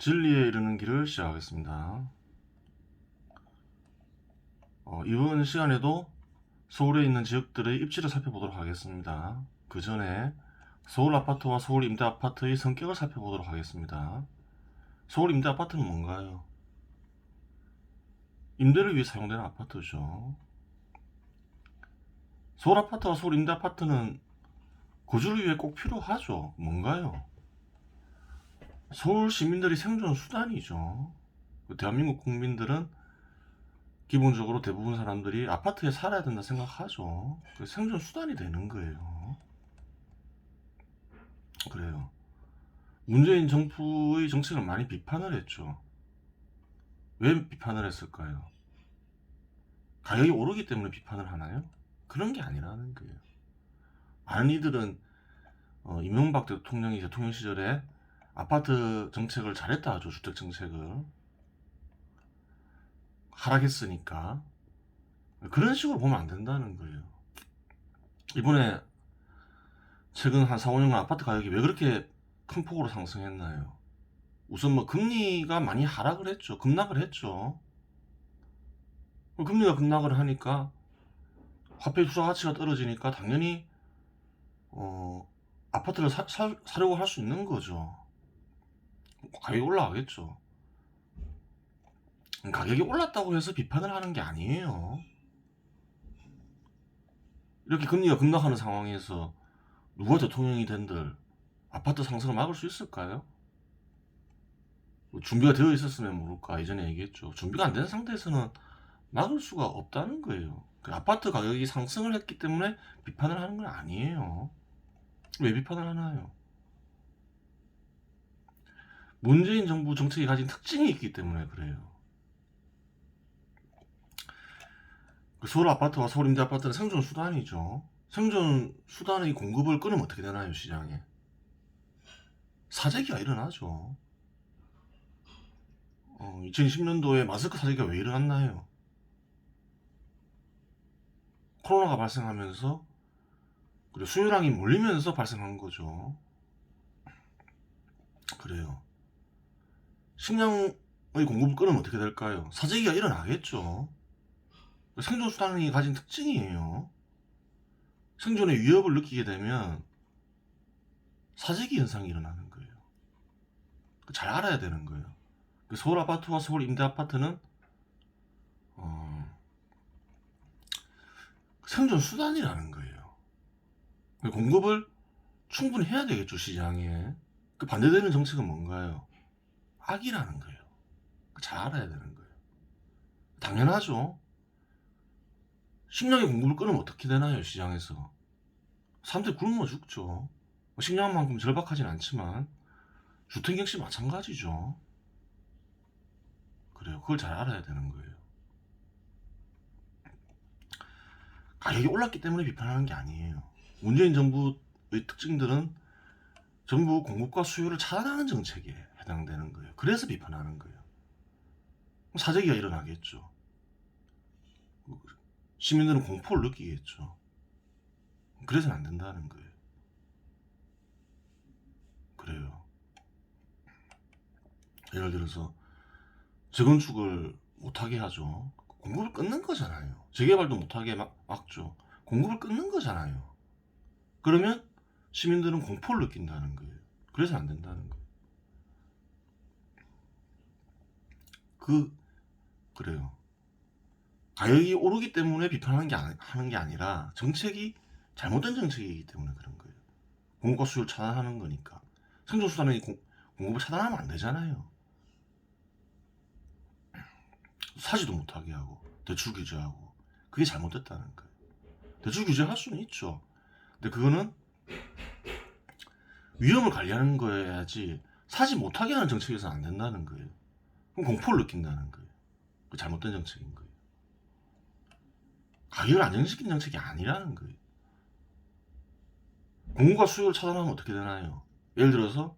진리에 이르는 길을 시작하겠습니다. 어, 이번 시간에도 서울에 있는 지역들의 입지를 살펴보도록 하겠습니다. 그 전에 서울 아파트와 서울 임대 아파트의 성격을 살펴보도록 하겠습니다. 서울 임대 아파트는 뭔가요? 임대를 위해 사용되는 아파트죠. 서울 아파트와 서울 임대 아파트는 거주를 위해 꼭 필요하죠. 뭔가요? 서울 시민들이 생존 수단이죠. 그 대한민국 국민들은 기본적으로 대부분 사람들이 아파트에 살아야 된다 생각하죠. 그 생존 수단이 되는 거예요. 그래요. 문재인 정부의 정책을 많이 비판을 했죠. 왜 비판을 했을까요? 가격이 오르기 때문에 비판을 하나요? 그런 게 아니라는 거예요. 이들은 어, 이명박 대통령이 대통령 시절에 아파트 정책을 잘했다 하죠. 주택 정책을. 하락했으니까. 그런 식으로 보면 안 된다는 거예요. 이번에 최근 한 4, 5년간 아파트 가격이 왜 그렇게 큰 폭으로 상승했나요? 우선 뭐 금리가 많이 하락을 했죠. 급락을 했죠. 금리가 급락을 하니까 화폐 투자 가치가 떨어지니까 당연히 어, 아파트를 사, 사, 사려고 할 수 있는 거죠. 가격이 올라가겠죠. 가격이 올랐다고 해서 비판을 하는 게 아니에요. 이렇게 금리가 급락하는 상황에서 누가 대통령이 된들 아파트 상승을 막을 수 있을까요? 뭐 준비가 되어 있었으면 모를까 예전에 얘기했죠. 준비가 안 된 상태에서는 막을 수가 없다는 거예요. 그 아파트 가격이 상승을 했기 때문에 비판을 하는 건 아니에요. 왜 비판을 하나요? 문재인 정부 정책이 가진 특징이 있기 때문에 그래요. 그 서울 아파트와 서울 임대 아파트는 생존 수단이죠. 생존 수단의 공급을 끊으면 어떻게 되나요, 시장에? 사재기가 일어나죠. 어, 2020년도에 마스크 사재기가 왜 일어났나요? 코로나가 발생하면서 그리고 수요량이 몰리면서 발생한 거죠. 그래요. 식량의 공급을 끊으면 어떻게 될까요? 사재기가 일어나겠죠. 생존 수단이 가진 특징이에요. 생존의 위협을 느끼게 되면 사재기 현상이 일어나는 거예요. 잘 알아야 되는 거예요. 그 서울 아파트와 서울 임대 아파트는 어, 생존 수단이라는 거예요. 공급을 충분히 해야 되겠죠 시장에. 그 반대되는 정책은 뭔가요? 악이라는 거예요. 잘 알아야 되는 거예요. 당연하죠. 식량의 공급을 끊으면 어떻게 되나요, 시장에서? 사람들이 굶어 죽죠. 식량만큼 절박하진 않지만, 주택 역시 마찬가지죠. 그래요. 그걸 잘 알아야 되는 거예요. 가격이 올랐기 때문에 비판하는 게 아니에요. 문재인 정부의 특징들은 전부 공급과 수요를 차단하는 정책에 해당되는 거예요. 그래서 비판하는 거예요. 사재기가 일어나겠죠. 시민들은 공포를 느끼겠죠. 그래서는 안 된다는 거예요. 그래요. 예를 들어서 재건축을 못하게 하죠. 공급을 끊는 거잖아요. 재개발도 못하게 막, 막죠. 공급을 끊는 거잖아요. 그러면 시민들은 공포를 느낀다는 거예요. 그래서 안 된다는 거예요. 그 그래요. 가격이 오르기 때문에 비판하는 게 아니, 하는 게 아니라 정책이 잘못된 정책이기 때문에 그런 거예요. 공급과 수요를 차단하는 거니까 생존 수단의 공, 공급을 차단하면 안 되잖아요. 사지도 못하게 하고 대출 규제하고 그게 잘못됐다는 거예요. 대출 규제할 수는 있죠. 근데 그거는 위험을 관리하는 거여야지 사지 못하게 하는 정책에서는 안 된다는 거예요. 그럼 공포를 느낀다는 거예요. 그 잘못된 정책인 거예요. 가격을 안정시킨 정책이 아니라는 거예요. 공급과 수요를 차단하면 어떻게 되나요? 예를 들어서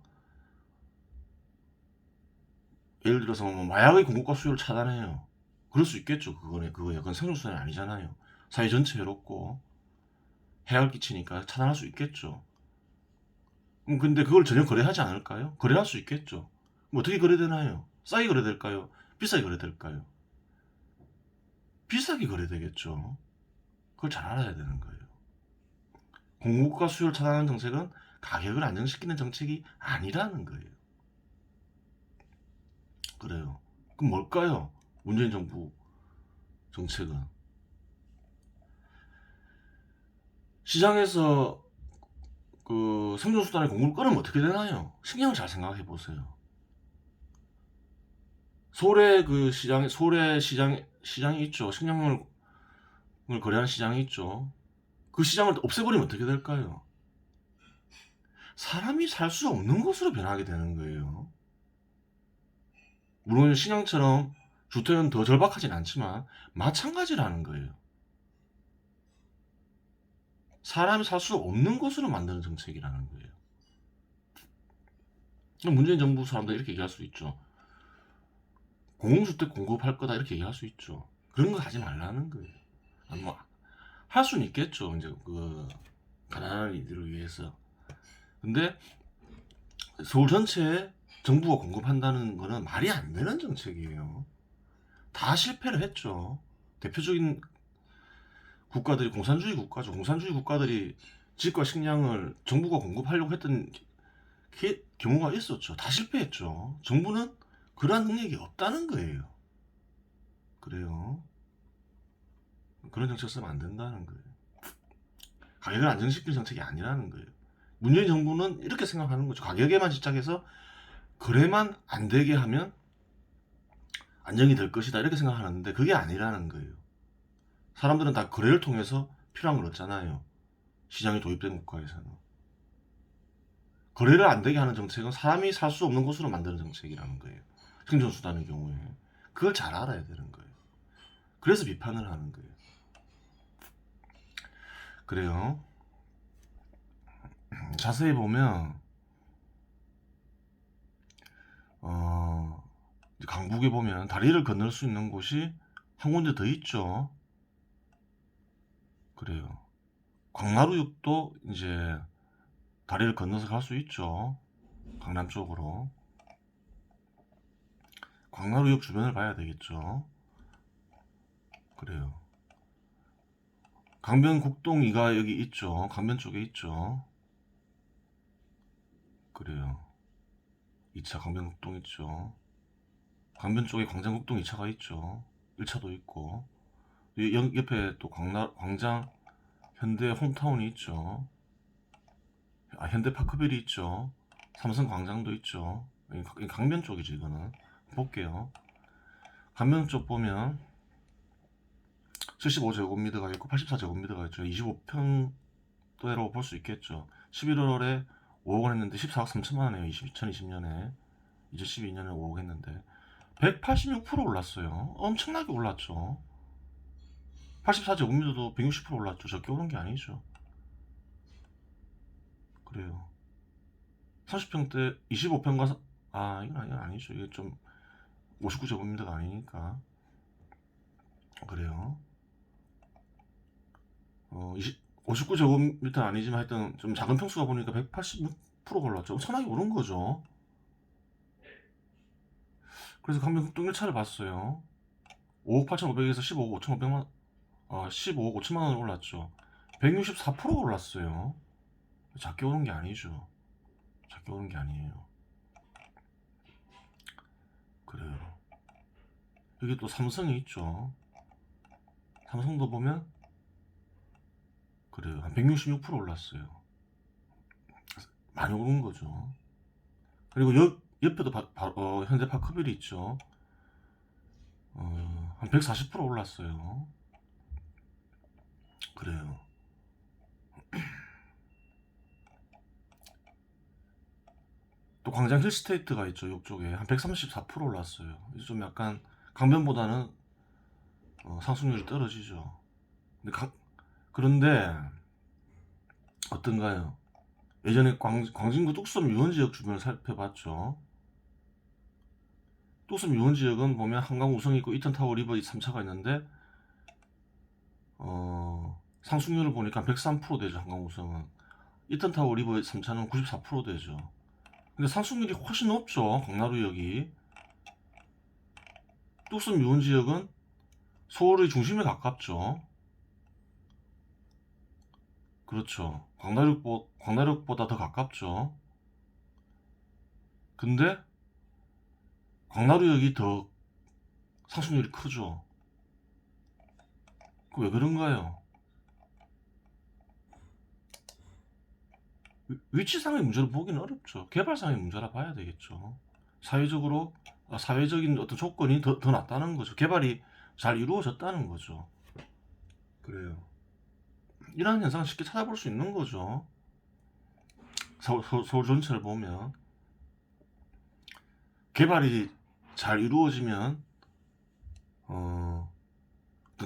예를 들어서 뭐 마약의 공급과 수요를 차단해요. 그럴 수 있겠죠. 그거는 그거 약간 생존수단이 아니잖아요. 사회 전체 외롭고 해를 끼치니까 차단할 수 있겠죠. 음, 근데 그걸 전혀 거래하지 않을까요? 거래할 수 있겠죠. 뭐 어떻게 거래되나요? 싸게 거래될까요? 비싸게 거래될까요? 비싸게 거래되겠죠. 그걸 잘 알아야 되는 거예요. 공급과 수요를 차단하는 정책은 가격을 안정시키는 정책이 아니라는 거예요. 그래요. 그럼 뭘까요? 문재인 정부 정책은 시장에서 그 생존수단의 공급을 끊으면 어떻게 되나요? 신경을 잘 생각해 보세요. 서울에 그 시장, 서울에 시장, 시장이 있죠. 식량을 거래하는 시장이 있죠. 그 시장을 없애버리면 어떻게 될까요? 사람이 살 수 없는 곳으로 변하게 되는 거예요. 물론 신양처럼 주택은 더 절박하진 않지만 마찬가지라는 거예요. 사람이 살 수 없는 곳으로 만드는 정책이라는 거예요. 문재인 정부 사람들 이렇게 얘기할 수 있죠. 공공주택 공급할 거다 이렇게 얘기할 수 있죠. 그런 거 하지 말라는 거예요. 아, 뭐, 할 수는 있겠죠. 이제 그 가난한 이들을 위해서. 근데 서울 전체에 정부가 공급한다는 거는 말이 안 되는 정책이에요. 다 실패를 했죠. 대표적인 국가들이 공산주의 국가죠. 공산주의 국가들이 집과 식량을 정부가 공급하려고 했던 게- 경우가 있었죠. 다 실패했죠. 정부는 그러한 능력이 없다는 거예요. 그래요. 그런 정책 쓰면 안 된다는 거예요. 가격을 안정시키는 정책이 아니라는 거예요. 문재인 정부는 이렇게 생각하는 거죠. 가격에만 집착해서 거래만 안 되게 하면 안정이 될 것이다 이렇게 생각하는데 그게 아니라는 거예요. 사람들은 다 거래를 통해서 필요한 걸 얻잖아요. 시장이 도입된 국가에서는. 거래를 안 되게 하는 정책은 사람이 살 수 없는 곳으로 만드는 정책이라는 거예요. 생존수단의 경우에. 그걸 잘 알아야 되는 거예요. 그래서 비판을 하는 거예요. 그래요. 자세히 보면 어, 강북에 보면 다리를 건널 수 있는 곳이 한 군데 더 있죠. 그래요. 광나루역도 이제 다리를 건너서 갈 수 있죠. 강남 쪽으로. 광나루역 주변을 봐야 되겠죠. 그래요. 강변 국동이가 여기 있죠. 강변 쪽에 있죠. 그래요. 2차 강변 국동 있죠. 강변 쪽에 광장 국동 2차가 있죠. 1차도 있고. 옆에 또 광나, 광장 현대 홈타운이 있죠. 아, 현대 파크빌이 있죠. 삼성 광장도 있죠. 강변 쪽이죠, 이거는. 볼게요. 강변 쪽 보면 75제곱미터가 있고 84제곱미터가 있죠. 25평대로 볼 수 있겠죠. 11월에 5억 원 했는데 14억 3천만 원이에요. 2020년에. 2012년에 5억 했는데 186% 올랐어요. 엄청나게 올랐죠. 84제곱미터도 160% 올랐죠. 적게 오른 게 아니죠. 그래요. 30평대 25평과 아 이건 아니 아니죠. 이게 좀 59제곱미터가 아니니까 그래요. 어 20, 59제곱미터 아니지만 하여튼 좀 작은 평수가 보니까 186%가 올랐죠. 엄청나게 오른 거죠. 그래서 강변 국동 1차를 봤어요. 5억 8,500에서 15억 5,500만 어 15억 5천만 원 올랐죠. 164%가 올랐어요. 작게 오른 게 아니죠. 작게 오른 게 아니에요. 그래요. 여기 또 삼성이 있죠. 삼성도 보면 그래요. 한 166% 올랐어요. 많이 오른 거죠. 그리고 옆, 옆에도 바, 바- 어, 현대 파크빌이 있죠. 어, 한 140% 올랐어요. 그래요. 또 광장 힐스테이트가 있죠. 이쪽에 한 134% 올랐어요. 좀 약간 강변보다는 어, 상승률이 떨어지죠. 근데 강- 그런데 어떤가요? 예전에 광, 광진구 뚝섬 유원지역 주변을 살펴봤죠. 뚝섬 유원지역은 보면 한강 우성 있고 이턴타워 리버 3차가 있는데 어, 상승률을 보니까 103% 되죠. 한강 우성은 이턴타워 리버 3차는 94% 되죠. 근데 상승률이 훨씬 높죠. 광나루역이. 뚝섬 유원 지역은 서울의 중심에 가깝죠. 그렇죠. 광나륙보, 광나륙보다 더 가깝죠. 근데 광나루역이 더 상승률이 크죠. 그왜 그런가요? 위- 위치상의 문제로 보기는 어렵죠. 개발상의 문제라 봐야 되겠죠. 사회적으로 아, 사회적인 어떤 조건이 더, 더 낫다는 거죠. 개발이 잘 이루어졌다는 거죠. 그래요. 이러한 현상을 쉽게 찾아볼 수 있는 거죠. 서울, 서울, 전체를 보면 개발이 잘 이루어지면 어,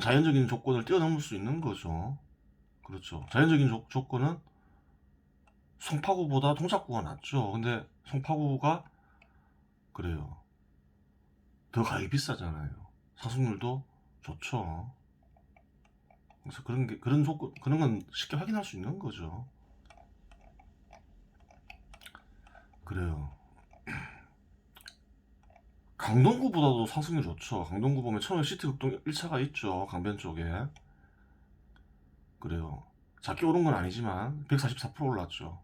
자연적인 조건을 뛰어넘을 수 있는 거죠. 그렇죠. 자연적인 조, 조건은 송파구보다 동작구가 낫죠. 근데 송파구가 그래요. 더 가격이 비싸잖아요. 상승률도 좋죠. 그래서 그런 게 그런 조건 그런 건 쉽게 확인할 수 있는 거죠. 그래요. 강동구보다도 상승률 좋죠. 강동구 보면 천원 시티 극동 1차가 있죠. 강변 쪽에. 그래요. 작게 오른 건 아니지만 144% 올랐죠.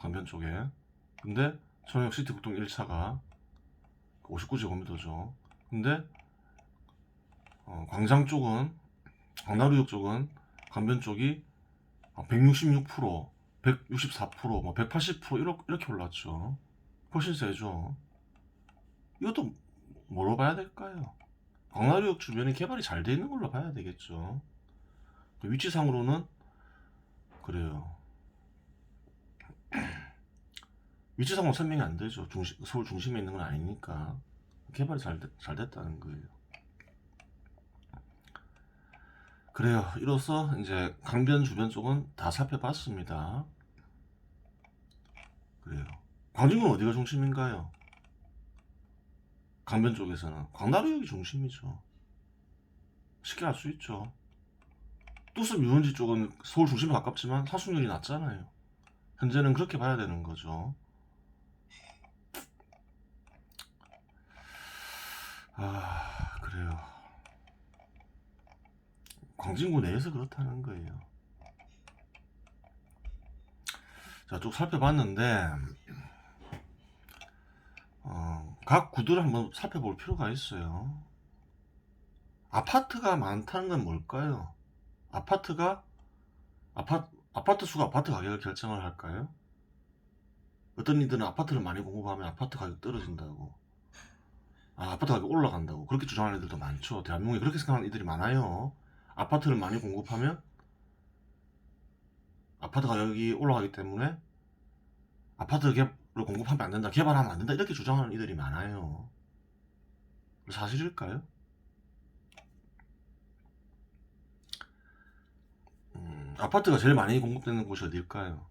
강변 쪽에. 근데 천연 시티 극동 1차가 59제곱미터죠. 근데 어, 광장 쪽은 광나루역 쪽은 강변 쪽이 166%, 164%, 뭐 180% 이렇게, 이렇게 올랐죠. 훨씬 세죠. 이것도 뭐로 봐야 될까요? 광나루역 주변에 개발이 잘 돼 있는 걸로 봐야 되겠죠. 그 위치상으로는 그래요. 위치상으로 설명이 안 되죠. 중심, 서울 중심에 있는 건 아니니까. 개발이 잘, 됐- 잘 됐다는 거예요. 그래요. 이로써 이제 강변 주변 쪽은 다 살펴봤습니다. 그래요. 광진구는 어디가 중심인가요? 강변 쪽에서는 광나루역이 중심이죠. 쉽게 알 수 있죠. 뚝섬 유원지 쪽은 서울 중심에 가깝지만 사수률이 낮잖아요. 현재는 그렇게 봐야 되는 거죠. 아, 그래요. 광진구 내에서 그렇다는 거예요. 자, 쭉 살펴봤는데, 어, 각 구들을 한번 살펴볼 필요가 있어요. 아파트가 많다는 건 뭘까요? 아파트가, 아파, 아파트 수가 아파트 가격을 결정을 할까요? 어떤 이들은 아파트를 많이 공급하면 아파트 가격 떨어진다고. 아, 아파트 가격 올라간다고. 그렇게 주장하는 애들도 많죠. 대한민국에 그렇게 생각하는 이들이 많아요. 아파트를 많이 공급하면 아파트 가격이 올라가기 때문에 아파트 를 공급하면 안 된다, 개발하면 안 된다, 이렇게 주장하는 이들이 많아요. 사실일까요? 음, 아파트가 제일 많이 공급되는 곳이 어딜까요?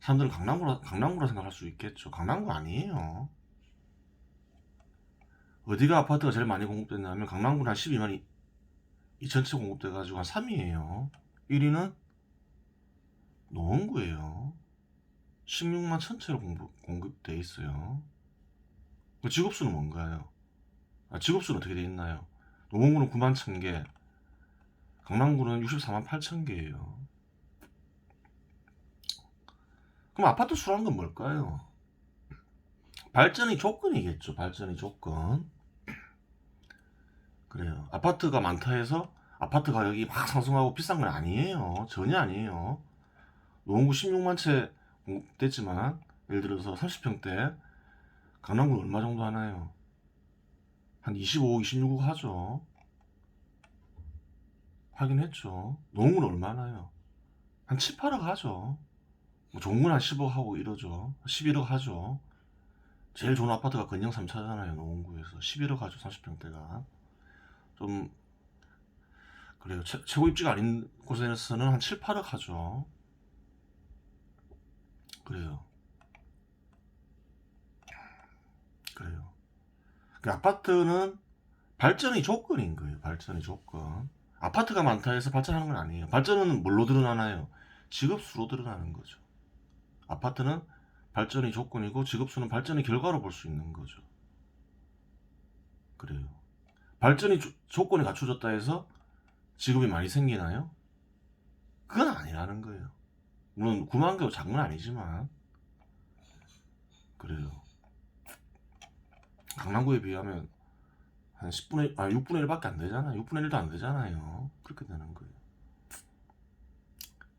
사람들은 강남구라, 강남구라 생각할 수 있겠죠. 강남구 아니에요. 어디가 아파트가 제일 많이 공급됐냐면 강남구는 한 12만 2천 채 공급돼가지고 한 3위에요. 1위는 노원구예요. 16만 천 채로 공급, 공급돼 있어요. 그 직업수는 뭔가요? 아, 직업수는 어떻게 돼 있나요? 노원구는 9만 천 개, 강남구는 64만 8천 개예요. 그럼 아파트 수라는 건 뭘까요? 발전의 조건이겠죠. 발전의 조건. 그래요. 아파트가 많다 해서 아파트 가격이 막 상승하고 비싼 건 아니에요. 전혀 아니에요. 노원구 16만 채 공급됐지만 예를 들어서 30평대 강남구는 얼마 정도 하나요? 한 25, 26억 하죠. 확인했죠. 노원구는 얼마 하나요? 한 7, 8억 하죠. 뭐건한 10억 하고 이러죠. 11억 하죠. 제일 좋은 아파트가 건영 3차잖아요. 노원구에서 11억 하죠. 30평대가. 좀 그래요. 최, 최고 입지가 아닌 곳에서는 한 7, 8억 하죠. 그래요. 그래요. 그 아파트는 발전의 조건인 거예요. 발전의 조건. 아파트가 많다 해서 발전하는 건 아니에요. 발전은 뭘로 드러나나요? 직업수로 드러나는 거죠. 아파트는 발전이 조건이고 지급수는 발전의 결과로 볼 수 있는 거죠. 그래요. 발전이 조, 조건이 갖춰졌다 해서 지급이 많이 생기나요? 그건 아니라는 거예요. 물론 9만 개도 작은 건 아니지만 그래요. 강남구에 비하면 한 10분의 아 6분의 1밖에 안 되잖아요. 6분의 1도 안 되잖아요. 그렇게 되는 거예요.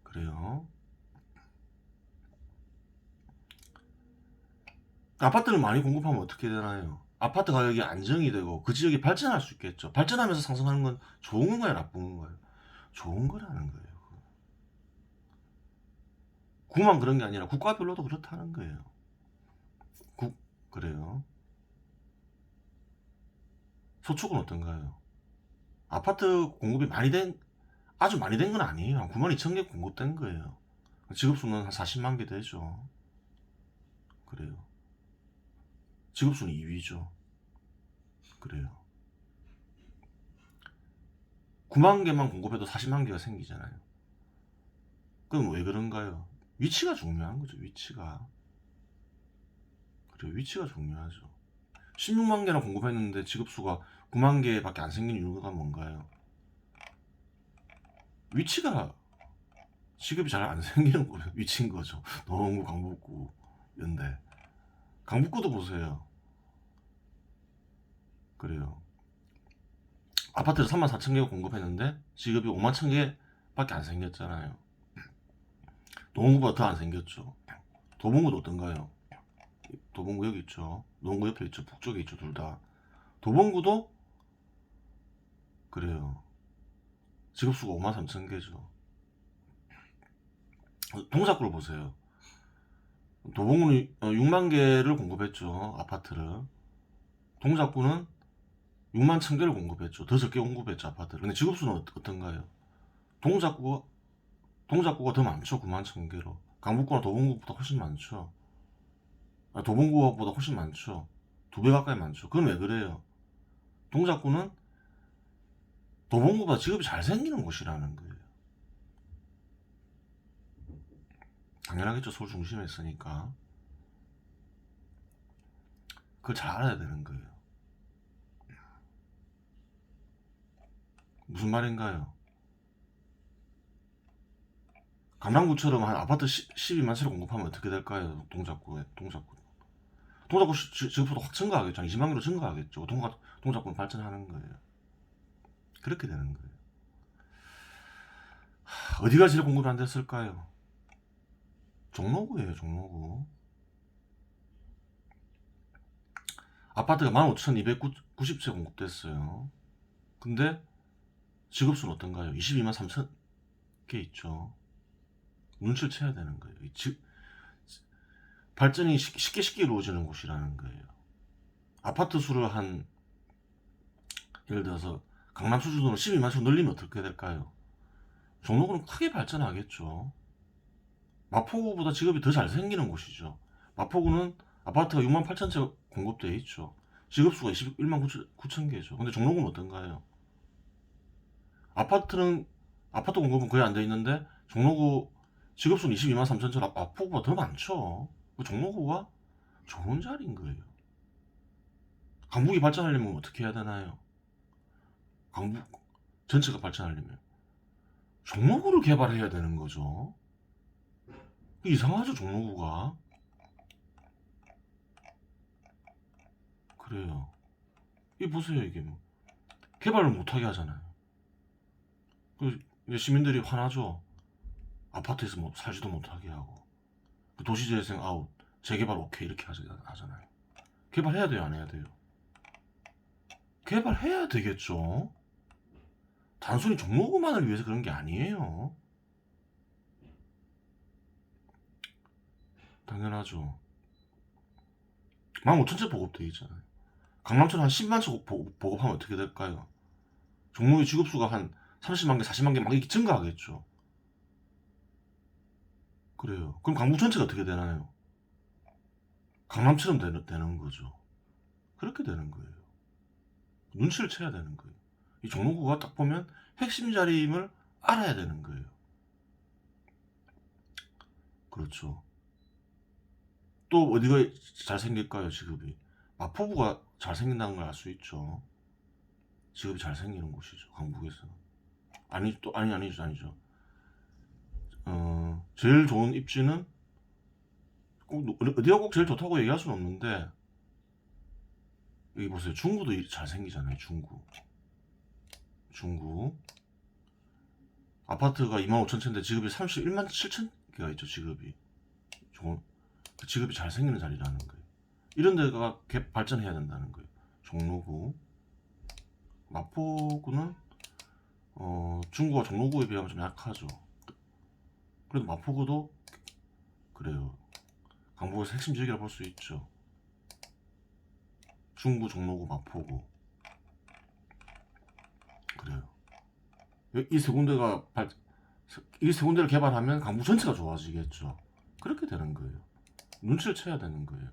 그래요. 아파트를 많이 공급하면 어떻게 되나요? 아파트 가격이 안정이 되고 그 지역이 발전할 수 있겠죠. 발전하면서 상승하는 건 좋은 건가요, 나쁜 건가요? 좋은 거라는 거예요. 구만 그런 게 아니라 국가별로도 그렇다는 거예요. 국 그래요. 서초구는 어떤가요? 아파트 공급이 많이 된 아주 많이 된 건 아니에요. 한 9만 2천 개 공급된 거예요. 지급수는 한 40만 개 되죠. 그래요. 지급수는 2위죠. 그래요. 9만 개만 공급해도 40만 개가 생기잖아요. 그럼 왜 그런가요? 위치가 중요한 거죠. 위치가. 그래요. 위치가 중요하죠. 16만 개나 공급했는데 지급수가 9만 개밖에 안 생긴 이유가 뭔가요? 위치가 지급이 잘 안 생기는 거 위치인 거죠. 노원구, 강북구, 연대. 강북구도 보세요. 그래요. 아파트를 3만 4천 개가 공급했는데 지급이 5만 천 개밖에 안 생겼잖아요. 노원구보다 더 안 생겼죠. 도봉구도 어떤가요? 도봉구 여기 있죠. 노원구 옆에 있죠. 북쪽에 있죠. 둘 다. 도봉구도 그래요. 지급수가 5만 3천 개죠. 동작구를 보세요. 도봉구는 6만 개를 공급했죠. 아파트를. 동작구는 6만 1천 개를 공급했죠. 더 적게 공급했죠. 아파트를. 근데 지급수는 어- 어떤가요? 동작구가 동작구가 더 많죠. 9만 1천 개로. 강북구나 도봉구보다 훨씬 많죠. 아, 도봉구보다 훨씬 많죠. 두 배 가까이 많죠. 그건 왜 그래요? 동작구는 도봉구보다 지급이 잘 생기는 곳이라는 거예요. 당연하겠죠. 서울 중심에 있으니까. 그걸 잘 알아야 되는 거예요. 무슨 말인가요? 강남구처럼 한 아파트 10, 12만 채를 공급하면 어떻게 될까요? 동작구에, 동작구. 동작구 시- 지- 지급수도 확 증가하겠죠. 20만 개로 증가하겠죠. 동작, 동작구는 발전하는 거예요. 그렇게 되는 거예요. 하, 어디가 제일 공급이 안 됐을까요? 종로구예요, 종로구. 아파트가 15,290채 공급됐어요. 근데 지급수는 어떤가요? 22만 3천 개 있죠. 눈치를 채야 되는 거예요. 이 지- 발전이 쉽- 쉽게 쉽게 이루어지는 곳이라는 거예요. 아파트 수를 한 예를 들어서 강남 수준으로 12만 채로 늘리면 어떻게 될까요? 종로구는 크게 발전하겠죠. 마포구보다 직업이 더 잘 생기는 곳이죠. 마포구는 아파트가 6만 8천 채 공급되어 있죠. 직업수가 21만 9천, 9천 개죠. 근데 종로구는 어떤가요? 아파트는 아파트 공급은 거의 안 돼 있는데 종로구 직업수는 22만 3천 채 마포구보다 더 많죠. 그 종로구가 좋은 자리인 거예요. 강북이 발전하려면 어떻게 해야 되나요? 강북 전체가 발전하려면 종로구를 개발해야 되는 거죠. 이상하죠, 종로구가. 그래요. 이 보세요, 이게 뭐. 개발을 못하게 하잖아요. 그 시민들이 화나죠. 아파트에서 뭐 살지도 못하게 하고. 그 도시재생 아웃, 재개발 오케이 이렇게 하잖아요. 개발해야 돼요, 안 해야 돼요? 개발해야 되겠죠. 단순히 종로구만을 위해서 그런 게 아니에요. 당연하죠. 15,000채 보급돼 있잖아요. 강남처럼 한 10만 채 보- 보급하면 어떻게 될까요? 종로의 지급수가 한 30만 개, 40만 개 막 이렇게 증가하겠죠. 그래요. 그럼 강북 전체가 어떻게 되나요? 강남처럼 되는, 되는 거죠. 그렇게 되는 거예요. 눈치를 채야 되는 거예요. 이 종로구가 딱 보면 핵심 자리임을 알아야 되는 거예요. 그렇죠. 또 어디가 잘 생길까요, 직업이? 마포구가 잘 생긴다는 걸 알 수 있죠. 직업이 잘 생기는 곳이죠, 강북에서. 아니, 또, 아니, 아니죠, 아니죠. 어, 제일 좋은 입지는 꼭, 누- 어디가 꼭 제일 좋다고 얘기할 수는 없는데, 여기 보세요. 중구도 이- 잘생기잖아요, 중구. 중구. 아파트가 2만 5천 채인데 직업이 31만 7천 개가 있죠, 직업이. 좋은, 그 직업이 잘 생기는 자리라는 거예요. 이런 데가 개- 발전해야 된다는 거예요. 종로구. 마포구는, 어, 중구가 종로구에 비하면 좀 약하죠. 그래도 마포구도, 그래요. 강북에서 핵심 지역이라 볼 수 있죠. 중구, 종로구, 마포구. 그래요. 이 세 군데가 발, 이 세 군데를 개발하면 강북 전체가 좋아지겠죠. 그렇게 되는 거예요. 눈치를 채야 되는 거예요.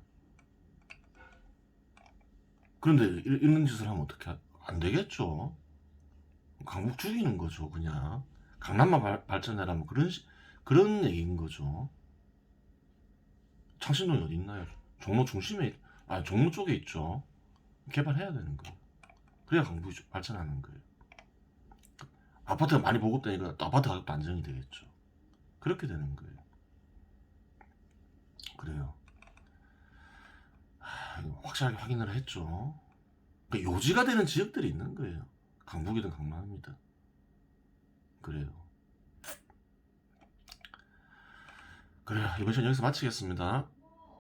그런데 이- 이런 짓을 하면 어떻게 하- 안 되겠죠. 강북 죽이는 거죠, 그냥. 강남만 발, 발전해라면 그런 시- 그런 얘기인 거죠. 창신동이 어디 있나요? 종로 중심에 있- 아 종로 쪽에 있죠. 개발해야 되는 거예요. 그래야 강북이 좀 발전하는 거예요. 아파트가 많이 보급되니까 또 아파트 가격도 안정이 되겠죠. 그렇게 되는 거예요. 그래요. 하, 확실하게 확인을 했죠. 그러니까 요지가 되는 지역들이 있는 거예요. 강북이든 강남이든. 그래요. 그래요. 이번 시간 여기서 마치겠습니다.